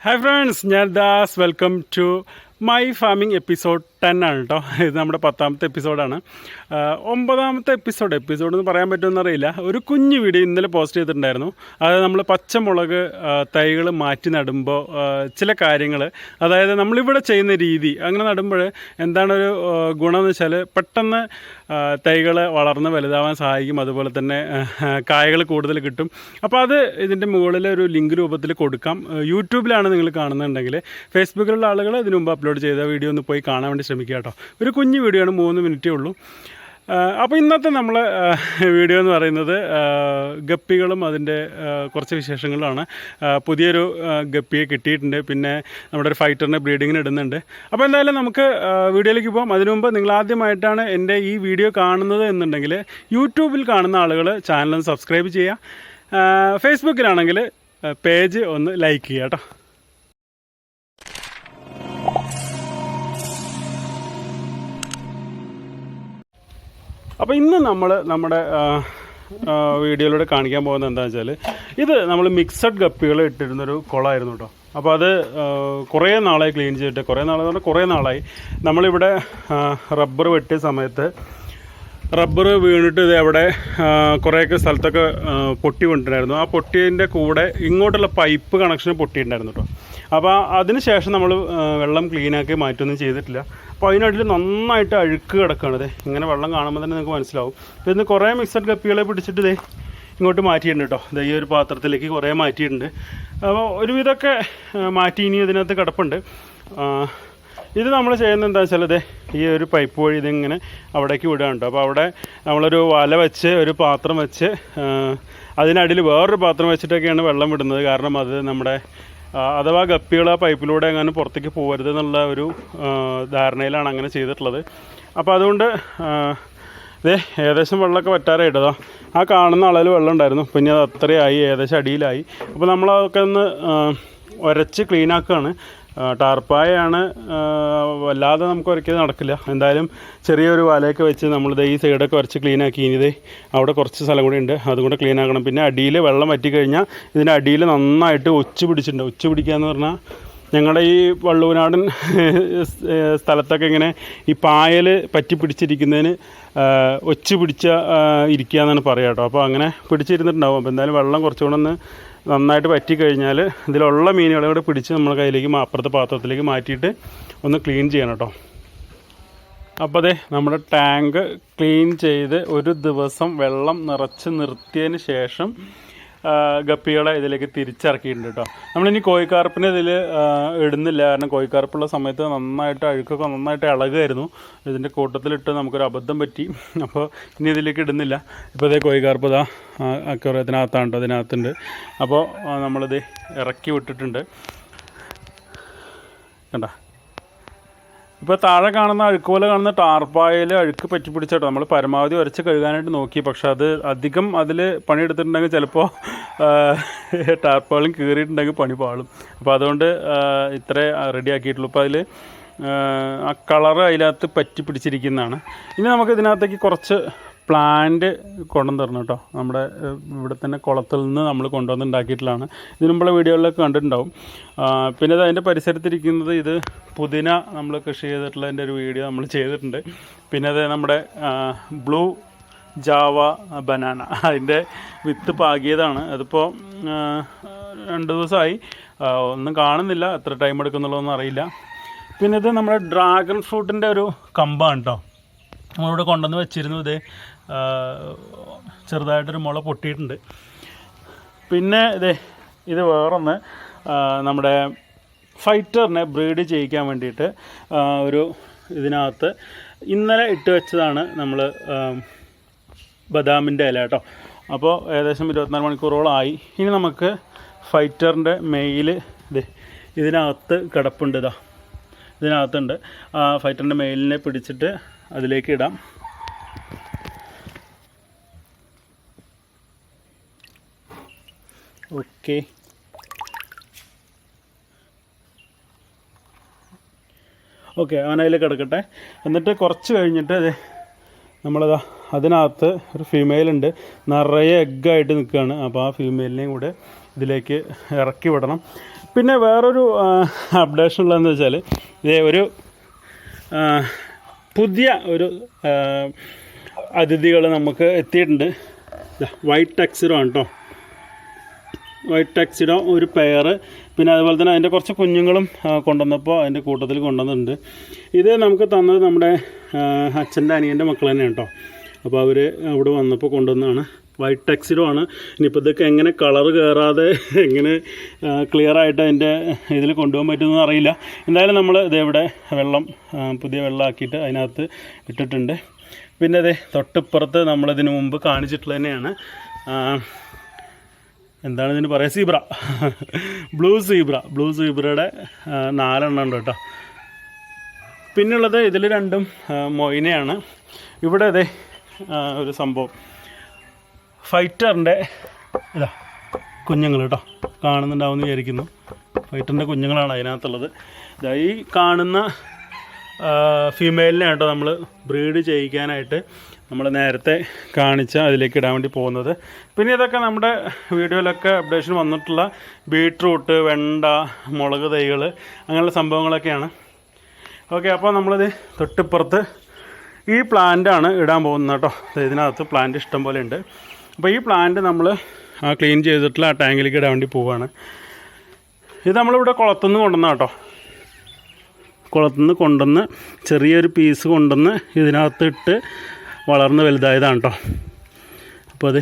Hi friends ഞാൻ Das welcome to my farming episode ten ആണ് കേട്ടോ ഇത് നമ്മുടെ പത്താമത്തെ എപ്പിസോഡാണ് ഒമ്പതാമത്തെ എപ്പിസോഡ് എപ്പിസോഡ് എന്ന് പറയാൻ പറ്റുമെന്ന് അറിയില്ല ഒരു കുഞ്ഞു വീഡിയോ ഇന്നലെ പോസ്റ്റ് ചെയ്തിട്ടുണ്ടായിരുന്നു. അത് നമ്മൾ പച്ചമുളക് തൈകൾ മാറ്റി നടുമ്പോൾ ചില കാര്യങ്ങൾ അതായത് നമ്മളിവിടെ ചെയ്യുന്ന രീതി അങ്ങനെ നടുമ്പോൾ എന്താണൊരു ഗുണമെന്ന് വെച്ചാൽ പെട്ടെന്ന് തൈകൾ വളർന്ന് വലുതാവാൻ സഹായിക്കും. അതുപോലെ തന്നെ കായകൾ കൂടുതൽ കിട്ടും. അപ്പോൾ അത് ഇതിന്റെ മുകളിൽ ഒരു ലിങ്ക് രൂപത്തിൽ കൊടുക്കാം. യൂട്യൂബിലാണ് നിങ്ങൾ കാണുന്നുണ്ടെങ്കിൽ ഫേസ്ബുക്കിലുള്ള ആളുകൾ ഇതിനു മുമ്പ് അപ്ലോഡ് ചെയ്ത വീഡിയോ ഒന്ന് പോയി കാണാൻ വേണ്ടി ശ്രമിക്കുക കേട്ടോ. ഒരു കുഞ്ഞു വീഡിയോ ആണ് മൂന്ന് മിനിറ്റേ ഉള്ളൂ. അപ്പോൾ ഇന്നത്തെ നമ്മൾ വീഡിയോ എന്ന് പറയുന്നത് ഗപ്പികളും അതിന്റെ കുറച്ച് വിശേഷങ്ങളാണ്. പുതിയൊരു ഗപ്പിയെ കിട്ടിയിട്ടുണ്ട്. പിന്നെ നമ്മുടെ ഒരു ഫൈറ്ററിനെ ബ്രീഡിങ്ങിന് ഇടുന്നുണ്ട്. അപ്പോൾ എന്തായാലും നമുക്ക് വീഡിയോയിലേക്ക് പോകാം അതിനു മുമ്പ് നിങ്ങൾ ആദ്യമായിട്ടാണ് എന്റെ ഈ വീഡിയോ കാണുന്നത് എന്നുണ്ടെങ്കിൽ യൂട്യൂബിൽ കാണുന്ന ആളുകൾ ചാനൽ സബ്സ്ക്രൈബ് ചെയ്യുക. ഫേസ്ബുക്കിലാണെങ്കിൽ പേജ് ഒന്ന് ലൈക്ക് ചെയ്യുക കേട്ടോ. അപ്പോൾ ഇന്ന് നമ്മൾ നമ്മുടെ വീഡിയോയിലൂടെ കാണിക്കാൻ പോകുന്നത് എന്താണെന്ന് വെച്ചാൽ ഇത് നമ്മൾ മിക്സഡ് ഗപ്പികൾ ഇട്ടിരുന്നൊരു കുളമായിരുന്നു കേട്ടോ അപ്പോൾ അത് കുറേ നാളായി ക്ലീൻ ചെയ്തിട്ട് കുറേ നാളെന്ന് പറഞ്ഞാൽ കുറേ നാളായി. നമ്മളിവിടെ റബ്ബർ വെട്ടിയ സമയത്ത് റബ്ബർ വീണിട്ട് ഇത് അവിടെ കുറേയൊക്കെ സ്ഥലത്തൊക്കെ പൊട്ടി കൊണ്ടിട്ടുണ്ടായിരുന്നു ആ പൊട്ടിയതിന്റെ കൂടെ ഇങ്ങോട്ടുള്ള പൈപ്പ് കണക്ഷൻ പൊട്ടിയിട്ടുണ്ടായിരുന്നു കേട്ടോ അപ്പോൾ അതിന് ശേഷം നമ്മൾ വെള്ളം ക്ലീനാക്കി മാറ്റൊന്നും ചെയ്തിട്ടില്ല. അപ്പോൾ അതിനടിയിൽ നന്നായിട്ട് അഴുക്ക് കിടക്കുകയാണ് ഇങ്ങനെ വെള്ളം കാണുമ്പോൾ തന്നെ നിങ്ങൾക്ക് മനസ്സിലാവും. അപ്പോൾ ഇന്ന് കുറേ മിക്സഡ് കപ്പികളെ പിടിച്ചിട്ട് ഇതേ ഇങ്ങോട്ട് മാറ്റിയിട്ടുണ്ട് കേട്ടോ ഇതേ ഈ ഒരു പാത്രത്തിലേക്ക് കുറേ മാറ്റിയിട്ടുണ്ട്. അപ്പോൾ ഒരുവിധമൊക്കെ മാറ്റി ഇനി ഇതിനകത്ത് കിടപ്പുണ്ട്. ഇത് നമ്മൾ ചെയ്യുന്നത് എന്താ വെച്ചാൽ ഇതേ ഈ ഒരു പൈപ്പ് വഴി ഇതിങ്ങനെ അവിടേക്ക് വിടാനുണ്ട് അപ്പോൾ അവിടെ നമ്മളൊരു വല വെച്ച് ഒരു പാത്രം വെച്ച് അതിനടിയിൽ വേറൊരു പാത്രം വെച്ചിട്ടൊക്കെയാണ് വെള്ളം വിടുന്നത്. കാരണം അത് നമ്മുടെ അഥവാ ഗപ്പികൾ ആ പൈപ്പിലൂടെ എങ്ങാനും പുറത്തേക്ക് പോകരുത് എന്നുള്ള ഒരു ധാരണയിലാണ് അങ്ങനെ ചെയ്തിട്ടുള്ളത്. അപ്പോൾ അതുകൊണ്ട് ഇതേ ഏകദേശം വെള്ളമൊക്കെ വറ്റാറായിട്ടതാ ആ കാണുന്ന അളവിൽ വെള്ളം ഉണ്ടായിരുന്നു. പിന്നെ അത് അത്രയായി ഏകദേശം അടിയിലായി. അപ്പോൾ നമ്മളതൊക്കെ ഒന്ന് ഉരച്ച് ആ, ടാർപ്പായാണ് വല്ലാതെ നമുക്ക് ഉരയ്ക്കത് നടക്കില്ല. എന്തായാലും ചെറിയൊരു വലയൊക്കെ വെച്ച് നമ്മളിത് ഈ സൈഡൊക്കെ ഉരച്ച് ക്ലീൻ ആക്കി. ഇനി ദേ അവിടെ കുറച്ച് സ്ഥലം കൂടി ഉണ്ട്. അതുകൊണ്ട് ക്ലീൻ ആക്കണം. പിന്നെ അടിയിൽ വെള്ളം വറ്റിക്കഴിഞ്ഞാൽ ഇതിന്റെ അടിയിൽ നന്നായിട്ട് ഒച്ചു പിടിച്ചിട്ടുണ്ട്. ഒച്ചു പിടിക്കുക എന്ന് പറഞ്ഞാൽ ഞങ്ങളുടെ ഈ വള്ളൂനാടൻ സ്ഥലത്തൊക്കെ ഇങ്ങനെ ഈ പായൽ പറ്റി പിടിച്ചിരിക്കുന്നതിന് ഒച്ചു പിടിച്ച ഇരിക്കുക എന്നാണ് പറയുക കേട്ടോ. അപ്പോൾ അങ്ങനെ പിടിച്ചിരുന്നിട്ടുണ്ടാവും. അപ്പോൾ എന്തായാലും വെള്ളം കുറച്ചുകൂടെ ഒന്ന് നന്നായിട്ട് പറ്റി കഴിഞ്ഞാൽ ഇതിലുള്ള മീനുകളെ കൂടെ പിടിച്ച് നമ്മൾ കയ്യിലേക്ക് അപ്പുറത്തെ പാത്രത്തിലേക്ക് മാറ്റിയിട്ട് ഒന്ന് ക്ലീൻ ചെയ്യണം കേട്ടോ. അപ്പോൾ അതെ നമ്മുടെ ടാങ്ക് ക്ലീൻ ചെയ്ത് ഒരു ദിവസം വെള്ളം നിറച്ച് നിർത്തിയതിന് ശേഷം ഗപ്പികളെ ഇതിലേക്ക് തിരിച്ചിറക്കിയിട്ടുണ്ട് കേട്ടോ. നമ്മളിനി കോഴിക്കാർപ്പിനെ ഇതിൽ ഇടുന്നില്ല. കാരണം കോഴിക്കാർപ്പുള്ള സമയത്ത് നന്നായിട്ട് അഴുക്കൊക്കെ നന്നായിട്ട് ഇളകുമായിരുന്നു ഇതിന്റെ കൂട്ടത്തിലിട്ട് നമുക്കൊരു അബദ്ധം പറ്റി. അപ്പോൾ ഇനി ഇതിലേക്ക് ഇടുന്നില്ല. ഇപ്പോൾ ഇതേ കോഴിക്കാർപ്പ് ഇതാ അക്വറത്തിനകത്താണ് കേട്ടോ അതിനകത്തുണ്ട് അപ്പോൾ നമ്മളിത് ഇറക്കി വിട്ടിട്ടുണ്ട്. കണ്ട? ഇപ്പോൾ താഴെ കാണുന്ന അഴുക്ക് പോലെ കാണുന്ന ടാർപ്പായിൽ അഴുക്ക് പറ്റി പിടിച്ചിട്ടോ നമ്മൾ പരമാവധി ഉരച്ച് കഴുകാനായിട്ട് നോക്കി. പക്ഷെ അത് അധികം അതിൽ പണിയെടുത്തിട്ടുണ്ടെങ്കിൽ ചിലപ്പോൾ ടാർപ്പാളും കീറിയിട്ടുണ്ടെങ്കിൽ പണി പാളും. അപ്പോൾ അതുകൊണ്ട് ഇത്ര ഇത്രേ റെഡി ആക്കിയിട്ടുള്ളൂ അപ്പോൾ അതിൽ ആ കളർ അതിനകത്ത് പറ്റി പിടിച്ചിരിക്കുന്നതാണ് ഇനി നമുക്ക് ഇതിനകത്തേക്ക് കുറച്ച് പ്ലാന്റ് കൊണ്ടുവന്ന് തരണം കേട്ടോ. നമ്മുടെ ഇവിടെ തന്നെ കുളത്തിൽ നിന്ന് നമ്മൾ കൊണ്ടുവന്ന് ഉണ്ടാക്കിയിട്ടുള്ളതാണ്. ഇതിനു മുമ്പുള്ള വീഡിയോകളിലൊക്കെ കണ്ടിട്ടുണ്ടാവും. പിന്നെ ഇത് അതിന്റെ പരിസരത്തിരിക്കുന്നത് ഇത് പുതിന നമ്മൾ കൃഷി ചെയ്തിട്ടുള്ളതിന്റെ ഒരു വീഡിയോ നമ്മൾ ചെയ്തിട്ടുണ്ട്. പിന്നെ അത് നമ്മുടെ ബ്ലൂ ജാവ ബനാന. അതിന്റെ വിത്ത് പാകിയതാണ്. അതിപ്പോൾ രണ്ട് ദിവസമായി. ഒന്നും കാണുന്നില്ല. എത്ര ടൈം എടുക്കുന്നുള്ളതൊന്നും അറിയില്ല. പിന്നെ ഇത് നമ്മുടെ ഡ്രാഗൺ ഫ്രൂട്ടിന്റെ ഒരു കമ്പാണ് കേട്ടോ. നമ്മളിവിടെ കൊണ്ടുവന്ന് വെച്ചിരുന്നു ഇത്. ചെറുതായിട്ടൊരു മുള പൊട്ടിയിട്ടുണ്ട്. പിന്നെ ഇത് ഇത് വേറൊന്ന് നമ്മുടെ ഫൈറ്ററിനെ ബ്രീഡ് ചെയ്യിക്കാൻ വേണ്ടിയിട്ട് ഒരു ഇതിനകത്ത് ഇന്നലെ ഇട്ട് വെച്ചതാണ് നമ്മൾ ബദാമിന്റെ ഇല കേട്ടോ. അപ്പോൾ ഏകദേശം ഇരുപത്തിനാല് മണിക്കൂറോളമായി ഇനി നമുക്ക് ഫൈറ്ററിന്റെ മെയിൽ ഇത് ഇതിനകത്ത് കിടപ്പുണ്ട് ഇതാ ഇതിനകത്തുണ്ട്. ഫൈറ്ററിന്റെ മെയിലിനെ പിടിച്ചിട്ട് അതിലേക്ക് ഇടാം. ഓക്കെ ഓക്കെ അവൻ കിടക്കട്ടെ എന്നിട്ട് കുറച്ച് കഴിഞ്ഞിട്ട് ദേ നമ്മളതാ അതിനകത്ത് ഒരു ഫീമെയിൽ ഉണ്ട്. നിറയെ എഗ്ഗായിട്ട് നിൽക്കുകയാണ്. അപ്പോൾ ആ ഫീമെയിലിനെയും കൂടെ ഇതിലേക്ക് ഇറക്കി വിടണം. പിന്നെ വേറൊരു അപ്ഡേഷൻ ഉള്ളതെന്ന് വെച്ചാൽ ഇതേ ഒരു പുതിയ ഒരു അതിഥികൾ നമുക്ക് എത്തിയിട്ടുണ്ട്. വൈറ്റ് ടെക്സിഡോ ആണ് കേട്ടോ വൈറ്റ് ടെക്സിഡോ ഒരു പെയർ പിന്നെ അതുപോലെ തന്നെ അതിന്റെ കുറച്ച് കുഞ്ഞുങ്ങളും കൊണ്ടുവന്നപ്പോൾ അതിന്റെ കൂട്ടത്തിൽ കൊണ്ടുവന്നിട്ടുണ്ട്. ഇത് നമുക്ക് തന്നത് നമ്മുടെ അച്ഛന്റെ അനിയന്റെ മക്കൾ തന്നെ കേട്ടോ അപ്പോൾ അവർ അവിടെ വന്നപ്പോൾ കൊണ്ടുവന്നതാണ്. വൈറ്റ് ടെക്സിഡോ ആണ്. ഇനിയിപ്പോൾ ഇതൊക്കെ എങ്ങനെ കളർ കയറാതെ എങ്ങനെ ക്ലിയർ ആയിട്ട് അതിന്റെ ഇതിൽ കൊണ്ടുപോകാൻ പറ്റുമെന്ന് അറിയില്ല. എന്തായാലും നമ്മൾ ഇതേവിടെ വെള്ളം പുതിയ വെള്ളമാക്കിയിട്ട് അതിനകത്ത് ഇട്ടിട്ടുണ്ട്. പിന്നെ അതെ തൊട്ടിപ്പുറത്ത് നമ്മളിതിന് മുമ്പ് കാണിച്ചിട്ടുള്ളത് തന്നെയാണ്. എന്താണ് ഇതിന് പറയുക സീബ്ര. Blue zebra. ബ്ലൂ സീബ്രയുടെ നാലെണ്ണം ഉണ്ട് കേട്ടോ. പിന്നുള്ളത് ഇതിൽ രണ്ടും മൊയിനയാണ്. ഇവിടെ അതെ ഒരു സംഭവം. ഫൈറ്ററിന്റെ ഇതാ കുഞ്ഞുങ്ങൾ കേട്ടോ. കാണുന്നുണ്ടാവുമെന്ന് വിചാരിക്കുന്നു. ഫൈറ്ററിന്റെ കുഞ്ഞുങ്ങളാണ് അതിനകത്തുള്ളത്. ഈ കാണുന്ന ഫീമെയിലിനെ കേട്ടോ നമ്മൾ ബ്രീഡ് ചെയ്യിക്കാനായിട്ട് നമ്മൾ നേരത്തെ കാണിച്ച അതിലേക്ക് ഇടാൻ വേണ്ടി പോകുന്നത്. പിന്നെ ഇതൊക്കെ നമ്മുടെ വീഡിയോയിലൊക്കെ അപ്ഡേഷൻ വന്നിട്ടുള്ള ബീട്രൂട്ട് വെണ്ട മുളക് തൈകൾ അങ്ങനെയുള്ള സംഭവങ്ങളൊക്കെയാണ്. ഓക്കെ അപ്പോൾ നമ്മളിത് തൊട്ടിപ്പുറത്ത് ഈ പ്ലാന്റാണ് ഇടാൻ പോകുന്നത് കേട്ടോ. ഇതിനകത്ത് പ്ലാന്റ് ഇഷ്ടം പോലെ ഉണ്ട്. അപ്പോൾ ഈ പ്ലാന്റ് നമ്മൾ ആ ക്ലീൻ ചെയ്തിട്ടുള്ള ആ ടാങ്കിലേക്ക് ഇടാൻ വേണ്ടി പോവുകയാണ് ഇത് നമ്മളിവിടെ കുളത്തുനിന്ന് കൊണ്ടുവന്ന കേട്ടോ. കുളത്തുനിന്ന് കൊണ്ടുവന്ന് ചെറിയൊരു പീസ് കൊണ്ടുവന്ന് ഇതിനകത്തിട്ട് വളർന്ന് വലുതായതാണ് കേട്ടോ അപ്പോൾ അത്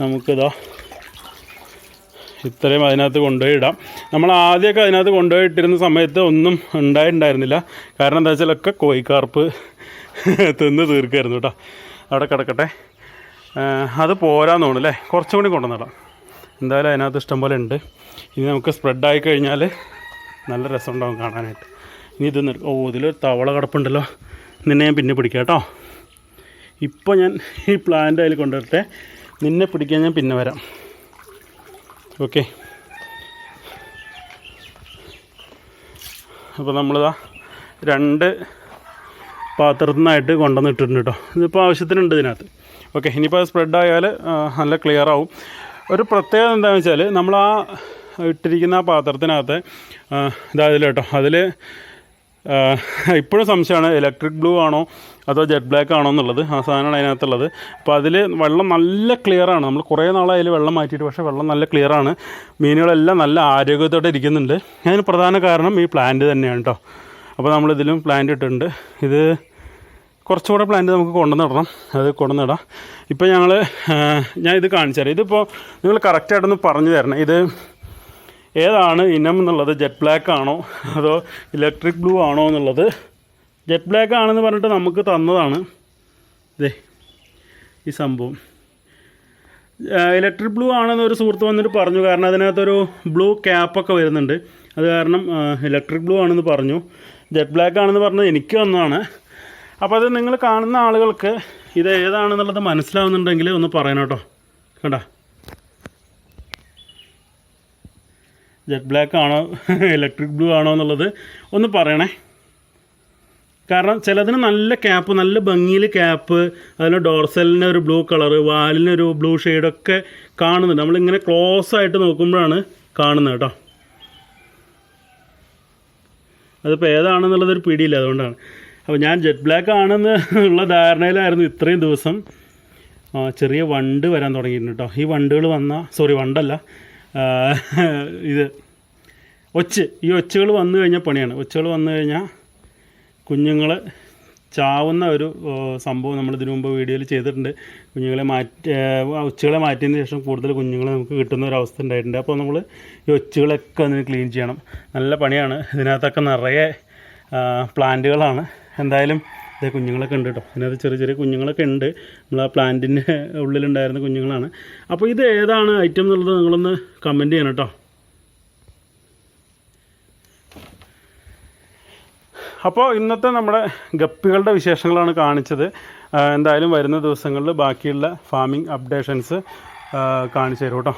നമുക്കിതാ ഇത്രയും അതിനകത്ത് കൊണ്ടുപോയി ഇടാം നമ്മൾ ആദ്യമൊക്കെ അതിനകത്ത് കൊണ്ടുപോയി ഇട്ടിരുന്ന സമയത്ത് ഒന്നും ഉണ്ടായിട്ടുണ്ടായിരുന്നില്ല. കാരണം എന്താ വെച്ചാൽ ഒക്കെ കോഴിക്കാർപ്പ് തിന്ന് തീർക്കായിരുന്നു കേട്ടോ അവിടെ കിടക്കട്ടെ. അത് പോരാന്ന് തോന്നുന്നു അല്ലേ? കുറച്ചും കൂടി കൊണ്ടുവന്നിടാം എന്തായാലും അതിനകത്ത് ഇഷ്ടം പോലെ ഉണ്ട്. ഇനി നമുക്ക് സ്പ്രെഡായി കഴിഞ്ഞാൽ നല്ല രസമുണ്ടാവും കാണാനായിട്ട്. ഇനി ഇത് ഓ ഇതിലൊരു തവള കിടപ്പുണ്ടല്ലോ. നിന്നെ ഞാൻ പിന്നെ പിടിക്കാം കേട്ടോ. ഇപ്പോൾ ഞാൻ ഈ പ്ലാന്റ് അതിൽ കൊണ്ടുവരട്ടെ. നിന്നെ പിടിക്കാൻ ഞാൻ പിന്നെ വരാം. ഓക്കെ അപ്പോൾ നമ്മളിതാ രണ്ട് പാത്രത്തിൽ നിന്നായിട്ട് കൊണ്ടുവന്ന് ഇട്ടിട്ടുണ്ട് കേട്ടോ. ഇതിപ്പോൾ ആവശ്യത്തിനുണ്ട് ഇതിനകത്ത്. ഓക്കെ ഇനിയിപ്പോൾ അത് സ്പ്രെഡ് ആയാൽ നല്ല ക്ലിയർ ആവും. ഒരു പ്രത്യേകത എന്താണെന്ന് വെച്ചാൽ നമ്മൾ ആ ഇട്ടിരിക്കുന്ന ആ പാത്രത്തിനകത്ത് ഇതായതിലോ കേട്ടോ. അതിൽ ഇപ്പോഴും സംശയമാണ് ഇലക്ട്രിക് ബ്ലൂ ആണോ അതോ ജെറ്റ് ബ്ലാക്ക് ആണോ എന്നുള്ളത്. ആ സാധനമാണ് അതിനകത്തുള്ളത്. അപ്പോൾ അതിൽ വെള്ളം നല്ല ക്ലിയർ ആണ്. നമ്മൾ കുറേ നാളായി വെള്ളം മാറ്റിയിട്ട് പക്ഷേ വെള്ളം നല്ല ക്ലിയർ ആണ്. മീനുകളെല്ലാം നല്ല ആരോഗ്യത്തോടെ ഇരിക്കുന്നുണ്ട്. അതിന് പ്രധാന കാരണം ഈ പ്ലാന്റ് തന്നെയാണ് കേട്ടോ അപ്പോൾ നമ്മളിതിലും പ്ലാന്റ് ഇട്ടിട്ടുണ്ട്. ഇത് കുറച്ചുകൂടെ പ്ലാന്റ് നമുക്ക് കൊണ്ടുവന്നിടണം അത് കൊണ്ടുവന്നിടാം ഇപ്പോൾ ഞങ്ങൾ ഞാൻ ഇത് കാണിച്ചു തരാം ഇതിപ്പോൾ നിങ്ങൾ കറക്റ്റായിട്ടൊന്ന് പറഞ്ഞു തരണം. ഇത് ഏതാണ് ഇനം എന്നുള്ളത്? ജെറ്റ് ബ്ലാക്ക് ആണോ? അതോ ഇലക്ട്രിക് ബ്ലൂ ആണോ എന്നുള്ളത്? ജെറ്റ് ബ്ലാക്ക് ആണെന്ന് പറഞ്ഞിട്ട് നമുക്ക് തന്നതാണ്. ഇതേ ഈ സംഭവം. ഇലക്ട്രിക് ബ്ലൂ ആണെന്ന് ഒരു സുഹൃത്ത് വന്നിട്ട് പറഞ്ഞു. കാരണം അതിനകത്തൊരു ബ്ലൂ ക്യാപ്പൊക്കെ വരുന്നുണ്ട്. അത് കാരണം ഇലക്ട്രിക് ബ്ലൂ ആണെന്ന് പറഞ്ഞു. ജെറ്റ് ബ്ലാക്ക് ആണെന്ന് പറഞ്ഞത് എനിക്ക് വന്നതാണ് അപ്പോൾ അത് നിങ്ങൾ കാണുന്ന ആളുകൾക്ക് ഇത് ഏതാണെന്നുള്ളത് മനസ്സിലാവുന്നുണ്ടെങ്കിൽ ഒന്ന് പറയണം കേട്ടോ. കണ്ട? ജെറ്റ് ബ്ലാക്ക് ആണോ ഇലക്ട്രിക് ബ്ലൂ ആണോ എന്നുള്ളത് ഒന്ന് പറയണേ. കാരണം ചിലതിന് നല്ല ക്യാപ്പ് നല്ല ഭംഗിയിൽ ക്യാപ്പ് അതിന് ഡോർസലിന് ഒരു ബ്ലൂ കളറ് വാലിനൊരു ബ്ലൂ ഷെയ്ഡൊക്കെ കാണുന്നുണ്ട്. നമ്മളിങ്ങനെ ക്ലോസ് ആയിട്ട് നോക്കുമ്പോഴാണ് കാണുന്നത് കേട്ടോ. അതിപ്പോൾ ഏതാണെന്നുള്ളതൊരു പിടിയില്ല അതുകൊണ്ടാണ്. അപ്പോൾ ഞാൻ ജെറ്റ് ബ്ലാക്ക് ആണെന്ന് ഉള്ള ധാരണയിലായിരുന്നു ഇത്രയും ദിവസം. ചെറിയ വണ്ട് വരാൻ തുടങ്ങിയിട്ടുണ്ട് കേട്ടോ. ഈ വണ്ടുകൾ വന്ന സോറി വണ്ടല്ല. ഇത് ഒച്ച് ഈ ഒച്ചുകൾ വന്നു കഴിഞ്ഞാൽ പണിയാണ്. ഒച്ചുകൾ വന്നു കഴിഞ്ഞാൽ കുഞ്ഞുങ്ങൾ ചാവുന്ന ഒരു സംഭവം നമ്മൾ ഇതിനു മുമ്പ് വീഡിയോയിൽ ചെയ്തിട്ടുണ്ട്. കുഞ്ഞുങ്ങളെ മാറ്റി ഒച്ചുകളെ മാറ്റിയതിന് ശേഷം കൂടുതൽ കുഞ്ഞുങ്ങളെ നമുക്ക് കിട്ടുന്ന ഒരു അവസ്ഥ ഉണ്ടായിട്ടുണ്ട്. അപ്പോൾ നമ്മൾ ഈ ഒച്ചുകളൊക്കെ അതിന് ക്ലീൻ ചെയ്യണം. നല്ല പണിയാണ്. ഇതിനകത്തൊക്കെ നിറയെ പ്ലാന്റുകളാണ്. എന്തായാലും ഇതേ കുഞ്ഞുങ്ങളൊക്കെ ഉണ്ട് കേട്ടോ. ഇതിനകത്ത് ചെറിയ ചെറിയ കുഞ്ഞുങ്ങളൊക്കെ ഉണ്ട്. നമ്മൾ ആ പ്ലാന്റിന്റെ ഉള്ളിലുണ്ടായിരുന്ന കുഞ്ഞുങ്ങളാണ്. അപ്പോൾ ഇത് ഏതാണ് ഐറ്റം എന്നുള്ളത് നിങ്ങളൊന്ന് കമന്റ് ചെയ്യണം കേട്ടോ. അപ്പോൾ ഇന്നത്തെ നമ്മുടെ ഗപ്പികളുടെ വിശേഷങ്ങളാണ് കാണിച്ചത്. എന്തായാലും വരുന്ന ദിവസങ്ങളിൽ ബാക്കിയുള്ള ഫാമിംഗ് അപ്ഡേഷൻസ് കാണിച്ചു തരും കേട്ടോ